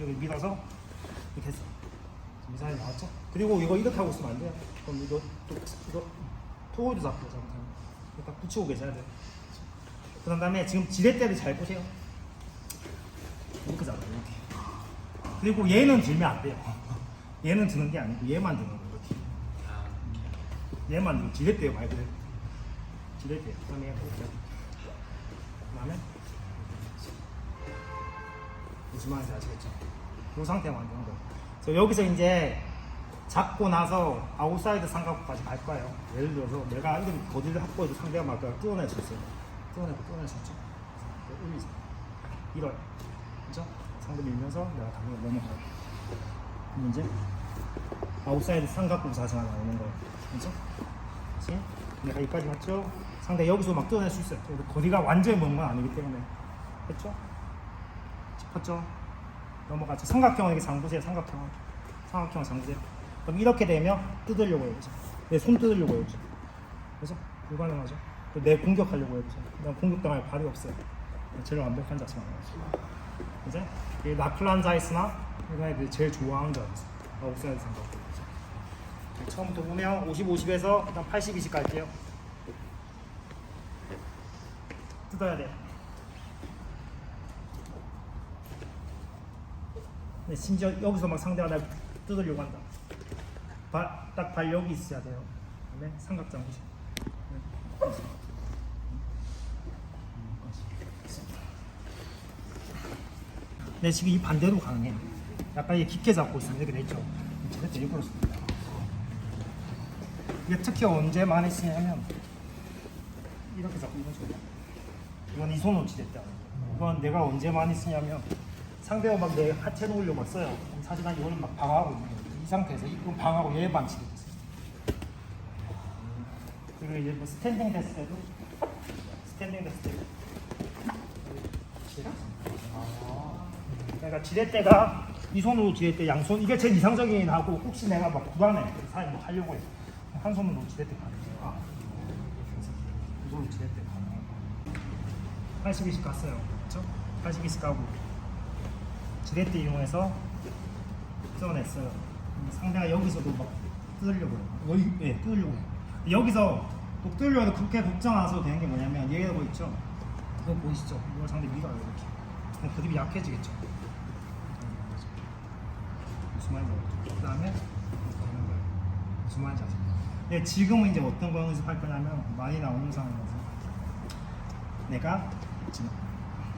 여기 밀어서 이렇게 했어. 미사일 나왔죠? 그리고 이거 이렇게 하고 있으면 안 돼요. 그럼 이거 또 이거 토호도 잡고 잘못하면 딱 붙이고 계셔야 돼요. 그런 다음에 지금 지렛대를 잘 보세요. 이렇게 잡아요. 이렇게. 그리고 얘는 들면 안 돼요. 얘는 드는 게 아니고 얘만 드는 거예요. 이렇게. 얘만 들고 지렛대요 말 그대로. 지렛대요. 그다음에 이렇게. 그다음에 무슨 말인지 아시겠죠? 이 상태 만드는 거예요. 그래서 여기서 이제 잡고 나서 아웃사이드 삼각까지 갈 거예요. 예를 들어서 내가 이런 거리를 확보해도 상대가 막 뚫어낼 수 있어요. 뚫어내고 뚫어낼 수 있죠. 1, 2, 3. 이럴. 그죠? 상대 밀면서 내가 당연히 넘어가요. 그럼 이제 아웃사이드 삼각부 자세가 나오는 거예요. 그죠? 그치? 내가 여기까지 왔죠? 상대 여기서 막 뚫어낼 수 있어요. 거리가 완전히 먼 건 아니기 때문에. 했죠? 짚었죠? 넘어가죠. 삼각형은 이게 장부세요. 삼각형은. 삼각형은 장부세요. 그럼 이렇게 되면 뜯으려고 해요. 그죠? 내손 뜯으려고 해요. 그죠? 그래서 불가능하죠. 또내 공격하려고 해요. 그죠? 난 공격당할 발이 없어요. 제일 완벽한 자세가 나오죠. 이제 이 라클란자이스나 이런 애들이 제일 좋아하는 자세. 아웃사이드 삼각. 그죠? 처음부터 보면 50, 50에서 일단 80, 20 갈게요. 뜯어야 돼요. 근데 심지어 여기서 막 상대가 날 뜯으려고 한다. 딱발 여기 있어야 돼요. 그다음에 삼각장 보시. 네, 지금 이 반대로 가능해요. 약간 이게 깊게 잡고 있으면 이렇게 되죠. 제가 일부러 씁니다. 이게 특히 언제 많이 쓰냐면 이렇게 잡고 이런 식으로. 이건 이 손으로 치댔다. 이건 내가 언제 많이 쓰냐면 상대가 막내 하체 놓으려고 써요. 사실 난 이거는 막 방하고 있는 거예요. 이 상태에서 이건 방하고 얘 있어요. 그리고 이제 뭐 스탠딩 됐을 때도 스탠딩 됐을 때도 그러니까 지렛대가 이 손으로 지렛대 양손 이게 제일 이상적이긴 하고 혹시 내가 막 불안해 사람 뭐 하려고 해. 한 손으로 지렛대 가능해요. 아, 이 손으로 지렛대 가능해요. 82씩 갔어요. 그렇죠? 82씩 가고 지렛대 이용해서 뜯어냈어요. 상대가 여기서도 막 뜯으려고 해요. 여기, 예, 뜯으려고 해요. 여기서 또 뜯으려고 해도 그렇게 걱정 안 하셔도 되는 게 뭐냐면 얘가 뭐 있죠? 이거 보이시죠? 이걸 상대 밀어요 이렇게. 그럼 그립이 약해지겠죠? 무슨 말인지 알겠죠? 그 다음에 이렇게 하는 거예요. 무슨 말인지 아시죠? 네, 지금은 이제 어떤 거 연습할 거냐면 많이 나오는 상황에서 내가 지금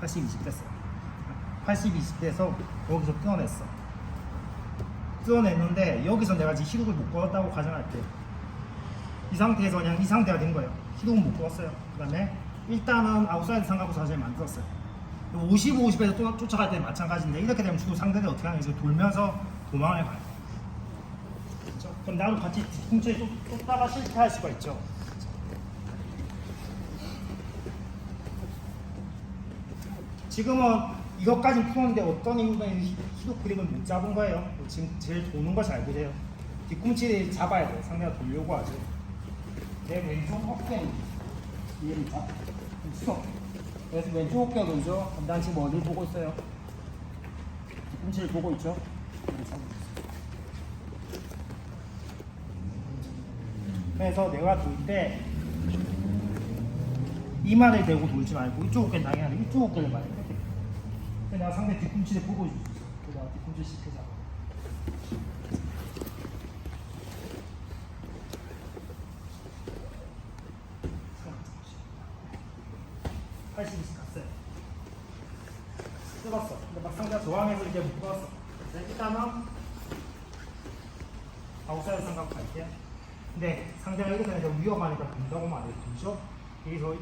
80, 20 됐어요. 80, 20 돼서 여기서 뜯어냈어. 뜯어냈는데 여기서 내가 지금 히독을 못 걸었다고 가정할게. 이 상태에서 그냥 이 상태가 된 거예요. 히독은 못 걸었어요. 그 다음에 일단은 아웃사이드 삼각부 자세를 만들었어요. 55, 50에서 또 쫓아갈 때는 마찬가지인데 이렇게 되면 주로 상대가 어떻게 이제 돌면서 도망을 가요. 그렇죠? 그럼 나도 같이 쫓- 쫓다가 실패할 수가 있죠. 지금은 이것까지 푸는데 어떤 이유가 히독 그립을 못 잡은 거예요. 지금 제일 도는 거잘 보세요. 뒤꿈치 잡아야 돼요. 상대가 돌려고 하죠. 내 어깨 이해를 자. 스톱. 그래서 왼쪽 어깨가. 그럼 난 지금 어딜 보고 있어요? 뒤꿈치를 보고 있죠. 그래서 내가 돌 때 이마를 대고 돌지 말고 이쪽 어깨는 당연히 이쪽 어깨를 말해. 이렇게. 근데 내가 상대 뒤꿈치를 보고 있어. 내가 뒤꿈치 쉽게 잡아. 80이 갔어요. 뜯었어. 근데 막 상대가 저항해서 이제. 네, 일단은 아웃사이드 삼각 갈게요. 근데 상대가 이렇게 되면 위험하니까 본다고 말해요. 그죠? 여기서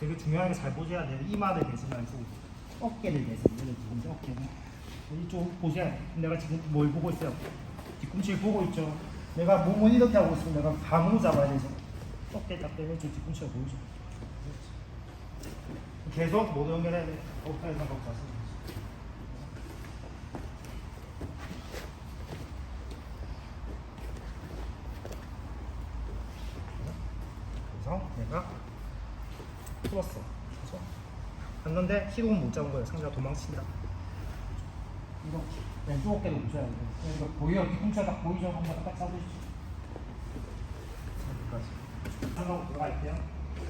되게 중요한 게잘 보셔야 돼요. 이마를 대지 말고 어깨를 대세요. 예를 들면 어깨를. 이쪽 돼요. 내가 지금 뭘 보고 있어요? 뒤꿈치를 보고 있죠. 내가 몸을 이렇게 하고 있으면 내가 감으로 잡아야 되죠. 어깨 잡대면 저 뒤꿈치가 보이죠. 계속 모두 연결해야 돼. 오프라인 상관 자세. 그래서 내가 풀었어. 그래서 갔는데 히동은 못 잡은 거예요. 상대가 도망친다. 이렇게 왼쪽 어깨도 웃어야 돼. 그러니까 보여 뒤꿈치가 딱 보이죠? 한번 딱 잡으시죠. 여기까지. 삼각 들어가 있대요.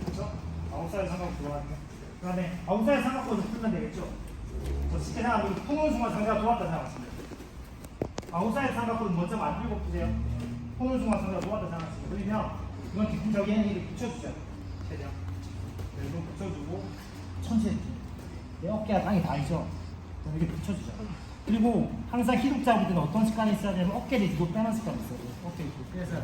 그렇죠? 아웃사이드 삼각 들어가 있고. 그다음에 아웃사이드 삼각부터 풀면 되겠죠? 저 쉽게 생각하면 푸는 순간 상대가 좋았다 생각하시면 돼요. 아웃사이드 삼각부는 먼저 만들고 푸세요. 푸는 순간 상대가 좋았다 생각하시면 돼요. 그러면 이건 뒤꿈치 여기에 이렇게 붙여주세요. 최대한. 네, 이거 붙여주고 천천히. 내 어깨가 땅에 닿이죠? 이렇게 붙여주죠. 그리고 항상 히독 잡을 때는 어떤 습관이 있어야 되냐면 어깨를 뒤로 빼는 습관이 있어요. 어깨를 뒤로 돼요.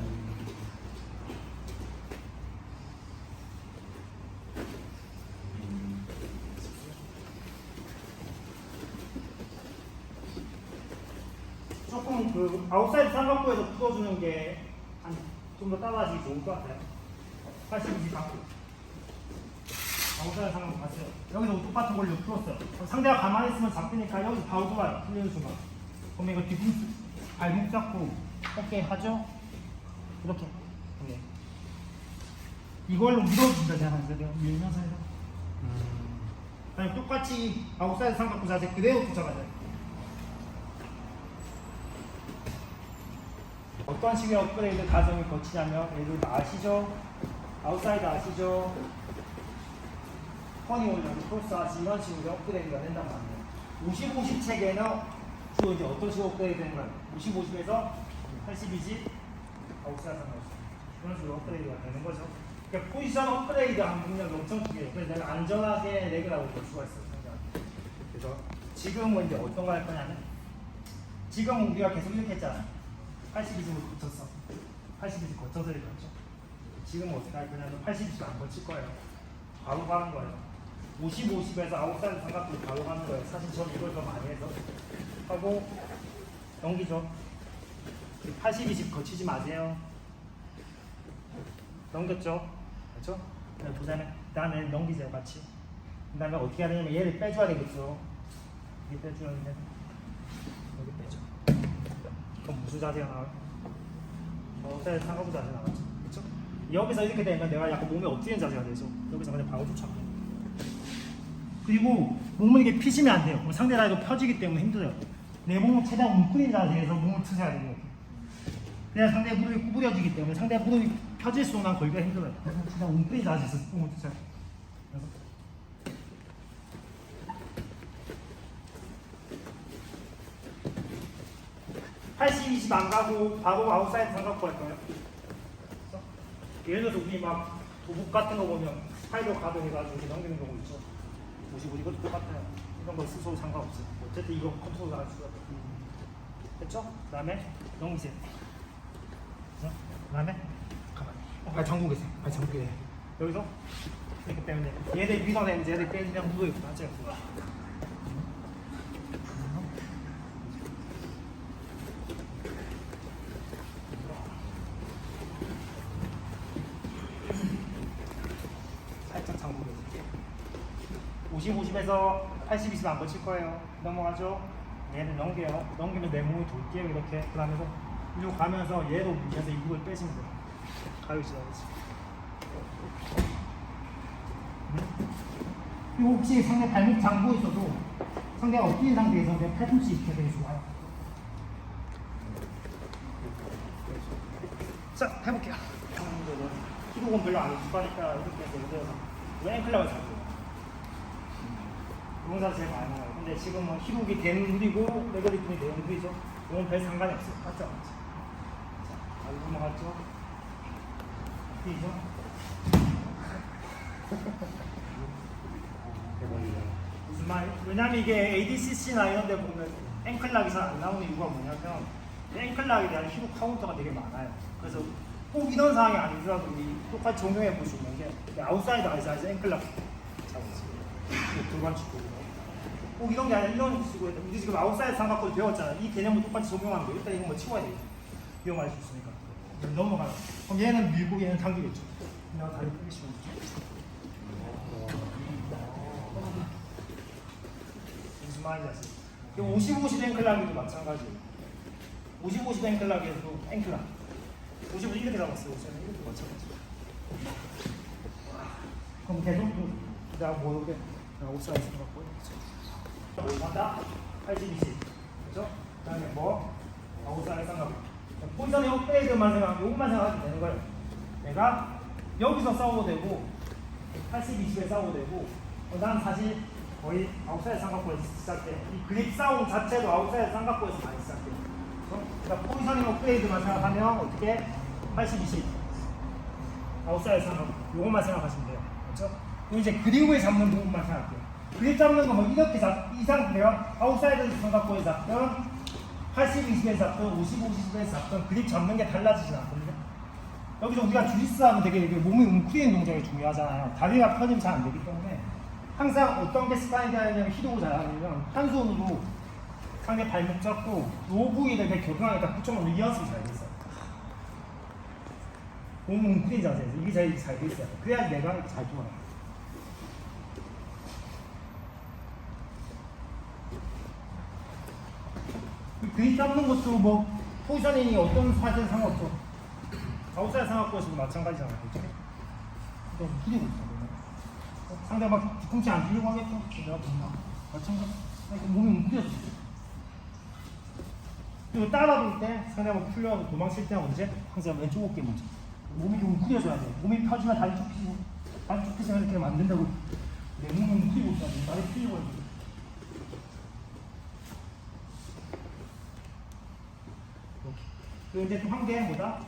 조금 그 아웃사이드 삼각부에서 풀어주는 게 좀 더 따라하시기 좋을 것 같아요. 82지 갖고. 아웃사이드 삼각부 봤어요. 여기서 똑같은 걸로 풀었어요. 상대가 가만히 있으면 잡히니까 여기서 바로 돌아요. 순간. 그럼 이거 뒤꿈치 발목 잡고 어깨 하죠? 이렇게. 네. 이걸로 밀어준다 생각하세요. 밀면서 해서. 아니 똑같이 아웃사이드 삼각부 자세 그대로 붙여가야 돼요. 어떤 식의 업그레이드 과정을 거치냐면 예를 들어 아시죠? 아웃사이드 아시죠? 허니 올려도 크로스 아시 이런 식으로 업그레이드가 된단 말이에요. 50, 50 체계는 주로 이제 어떤 식으로 업그레이드 되는 거예요? 50, 50에서 82지 아웃사이드 상관없어. 이런 식으로 업그레이드가 되는 거죠. 그러니까 포지션 업그레이드 하는 능력이 엄청 크게 그래서 내가 안전하게 레그라고 볼 수가 있어요. 그래서 지금은 이제 어떤 거할 거냐면 지금 우리가 계속 이렇게 했잖아. 82도 거쳤어. 82도 거쳐서 이렇게 했죠. 지금 어떻게 할 거냐면 82도 안 거칠 거예요. 바로 가는 거예요. 50, 50에서 아웃사이드 삼각도 바로 가는 거예요. 사실 저는 이걸 더 많이 해서 하고 넘기죠. 80, 20 거치지 마세요. 넘겼죠? 그렇죠? 그 다음에 다음에 넘기세요 같이. 그 다음에 어떻게 해야 되냐면 얘를 빼줘야 되겠죠. 얘 빼주는데 여기 빼줘. 그럼 무슨 자세가 나와요? 어사이드 상가부 자세 나왔죠. 그렇죠? 여기서 이렇게 되면 내가 약간 몸에 엎드리는 자세가 되죠. 여기서 그냥 바로 쫓아가. 그리고 몸을 이렇게 피시면 안 돼요. 이거 펴지기 때문에 힘들어요. 내 몸을 최대한 웅크린 자세에서 몸을 트셔야 돼요. 그냥 상대 무릎이 구부려지기 때문에 상대 무릎이 펴질 순간 걸기가 힘들어요. 그래서 최대한 웅크린 자세에서 몸을 트셔야 돼요. 그래서 팔십, 20안 가고 바로 아웃사이드 삼각부 할 거예요. 예를 들어서 우리 막 도복 같은 거 보면 스파이더 가드 해가지고 이렇게 넘기는 경우 있죠. 55 이것도 똑같아요. 이런 거 스스로 상관없어요. 어쨌든 이거 컨트롤 할 수가 없어요. 됐죠? 그 다음에 넘기세요. 그 다음에 가만히. 어, 발 잠그고 계세요. 발 계세요. 여기서 이렇게 빼면 돼요. 얘들 밀어내면 얘들 빼면 무도에 맞아요. 살짝 잠그고 계세요. 50, 50에서 80, 20안 거칠 거예요. 넘어가죠? 얘는 넘겨요. 넘기면 내 몸이 돌게요. 이렇게. 그 다음에서 이리로 가면서 얘로 밀면서 이 무을 빼시면 돼요. 가위 지나가지. 그리고 혹시 상대 발목 잠고 있어도 상대가 엎드린 상태에서 내 팔꿈치 이렇게 되게 좋아요. 자, 해볼게요. 키로건 별로 안 익숙하니까 이렇게 해서 앵클락을 잡고 동사 제일 많이 나와요. 근데 지금은 히독이 되는 물이고 레거리즘이 되는 물이죠. 이건 별 상관이 없어요. 맞죠? 자, 여기 넘어갔죠? 뛰죠? 무슨 말? 왜냐면 이게 ADCC나 이런 데 보면 앵클락이 잘 안 나오는 이유가 뭐냐면 앵클락에 대한 히독 카운터가 되게 많아요. 그래서 꼭 이런 상황이 아니더라도 이 똑같이 적용해 볼수 있는 게 아웃사이드 아이사이즈 앵클락 잡으세요. 두관치고 꼭 이런 게 아니라 이런 식으로 했다. 우리 지금 아웃사이드 삼각도 배웠잖아. 이 개념을 똑같이 적용하면 돼. 일단 이건 뭐 치워야 돼. 위험할 수 있으니까. 넘어가요. 그럼 얘는 밀고 얘는 당기겠죠. 내가 다리 펴기시면 무슨 말인지 아세요? 50, 50 앵클락에도 마찬가지예요. 50, 50 앵클락에도 앵클락. 50을 이렇게 잡았어요. 50은 이렇게 마찬가지. 그럼 계속 그, 내가 모르게 옵사이드 갖고 맞다? 80, 20. 그렇죠? 그 다음에 뭐 아웃사이드 삼각. 포지션의 업그레이드만 생각, 요것만 생각하면 되는 거예요. 내가 여기서 싸워도 되고 80, 20에 싸워도 되고 어, 난 사실 거의 아웃사이드 삼각부에서 시작해. 이 그립 싸움 자체도 아웃사이드 삼각부에서 많이 시작해. 그러니까 포지셔닝 업그레이드만 생각하면 어떻게 80, 20 아웃사이드 삼각 요것만 생각하시면 돼요. 그렇죠? 이제 그립을 잡는 부분만 생각해요. 그립 잡는 거 뭐 이렇게 잡, 이 상태요. 아웃사이드 삼각부에 잡든 80, 20에 잡든 50, 50에 잡든 그립 잡는 게 달라지진 않거든요. 여기서 우리가 주짓수 하면 되게 몸이 웅크리는 동작이 중요하잖아요. 다리가 펴지면 잘 안 되기 때문에 항상 어떤 게 습관이 되냐면 히도고 잘하면 한 손으로 상대 발목 잡고 요 부위를 이렇게 겨드랑이에다 붙여놓는 이 연습이 잘 됐어요. 몸 웅크린 자세에서 이게 제일 잘 됐어요. 그래야 내가 잘 돌아요. 그립 잡는 것도 뭐 포지셔닝이 어떤 사진 상관없어. 아웃사이드 상황것이 마찬가지잖아요. 그럼 풀리고 있어. 어, 상대방 뒤꿈치 안 들려고 하겠죠? 내가 보나? 마찬가지. 아니, 그 몸이 움직여졌어. 그리고 따라볼 때 상대방 풀려서 도망칠 때는 언제? 항상 왼쪽 어깨 먼저. 몸이 좀 움직여줘야 돼. 몸이 펴지면 다리 쭉 펴지고, 다리 쭉 펴지면 이렇게 된다고. 내 몸이 움직이고 있어야 돼. 다리 풀리고 해야 돼. 그리고 이제 또한개 뭐다?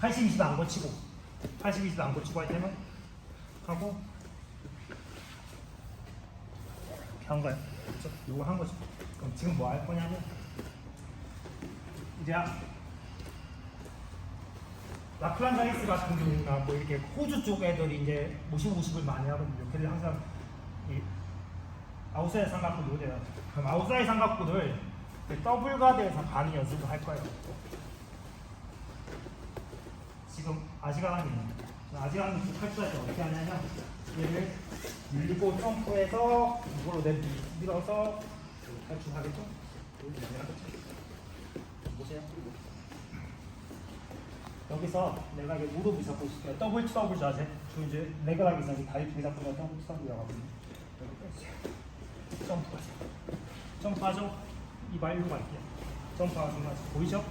80, 20도 안 거치고 80, 20도 안 거치고 할 때는 하고 이렇게 한 거예요. 그렇죠? 이거 한 거죠. 그럼 지금 뭐 할 거냐면 이제 라플란자리스 같은 경우나 뭐 이렇게 호주 쪽 애들이 이제 모시고 모식을 많이 하거든요. 걔들 항상 이 아웃사이드 삼각구 요대요. 그럼 아웃사이드 삼각구를 더블 가드에서 많이 연습을 할 거예요. 지금 아시가랑이 탈출할 때 어떻게 하냐면 얘를 밀고 점프해서 이걸로 내 밀어서 탈출하겠죠? 여기 내려가겠죠? 보세요. 여기서 내가 이게 무릎을 잡고 있을게요. 더블 더블 자세. 저 이제 레그락이 자세 다리 두개 잡고 더블 더블이라고 하거든요. 점프하세요. 점프하죠? 이 말로 갈게요. 점프하시면 보이죠?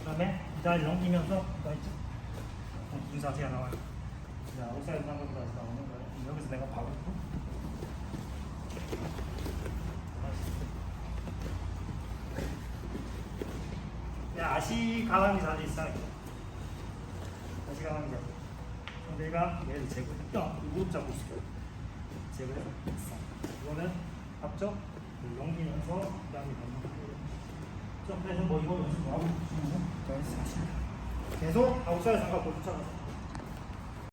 그 다음에 이 다리 넘기면서 이거 있죠? 이 자세가 나와요. 자, 아웃사이드 상관으로 다시 나오는 거예요. 여기서 내가 야, 아시 가랑이 자세 있어요. 아시 가랑이. 그럼 내가 얘를 제거했다. 무릎 잡고 있을게요. 제거해서 이거는 앞쪽 넘기면서 그다음에 넘기고 점프해서 뭐 이거 연습 뭐 있으면 계속 아웃사이드 삼각도 쫓아가서